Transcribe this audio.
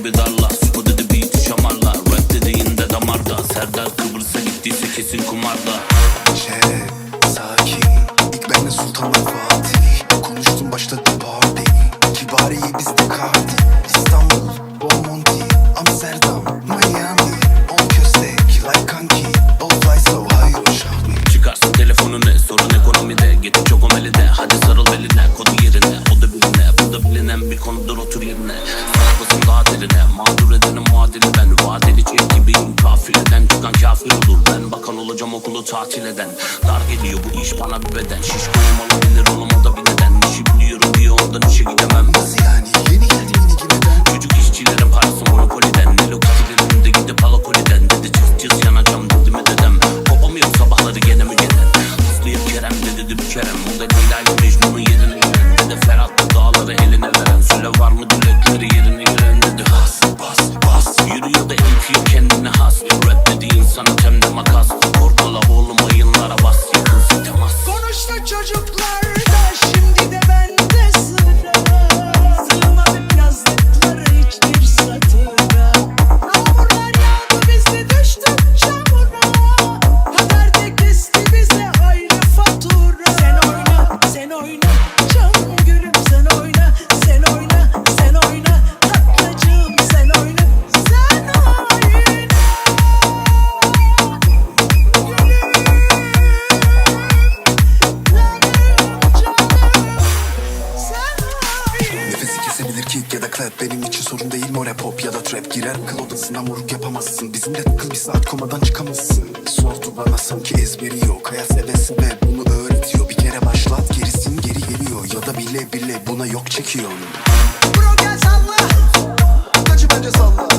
gibi darla Suko dedi beat şamarla Rap dediğinde damarda. Serdar Kıbrıs'a gittiyse kesin kumarda. Şey, sakin. İlk benle Sultan'la Fatih Konuştum başladı party Kibariye bizde kardi İstanbul, Bomonti, Amsterdam, Miami okulu tatil eden. Dar geliyor bu iş bana bir beden. Şişkoyum olabilir oğlum o da bir neden. İşi biliyorum diye ondan işe gidemem. Nasıl yani? Yeni geldim yeni girmeden Çocuk işçilerin parası monopoliden. Ne lokatilerin de gidip alakoliden Dedi cız cız yanacağım dedi mi dedem Kopamıyorum sabahları gene mi gelen? Hızlıyım Kerem de dedi bir kerem. O da Leyla ile Mecnun'un yerine gelen Dedi Ferhat'la dağları eline veren Söyle var mı? Dilekleri yerine gelen Dedi has bas bas kick ya da clap Benim için sorun değil. More pop ya da trap Girer. Kıl odasına moruk yapamazsın. Bizimle takıl bir saat komadan çıkamazsın. Sordu bana sanki ezberi yok. Hayat sevesi ve bunu öğretiyor. Bir kere başlat gerisin geri geliyor. Ya da bile bile buna yok çekiyor Bro gel salla. Tacı bence salla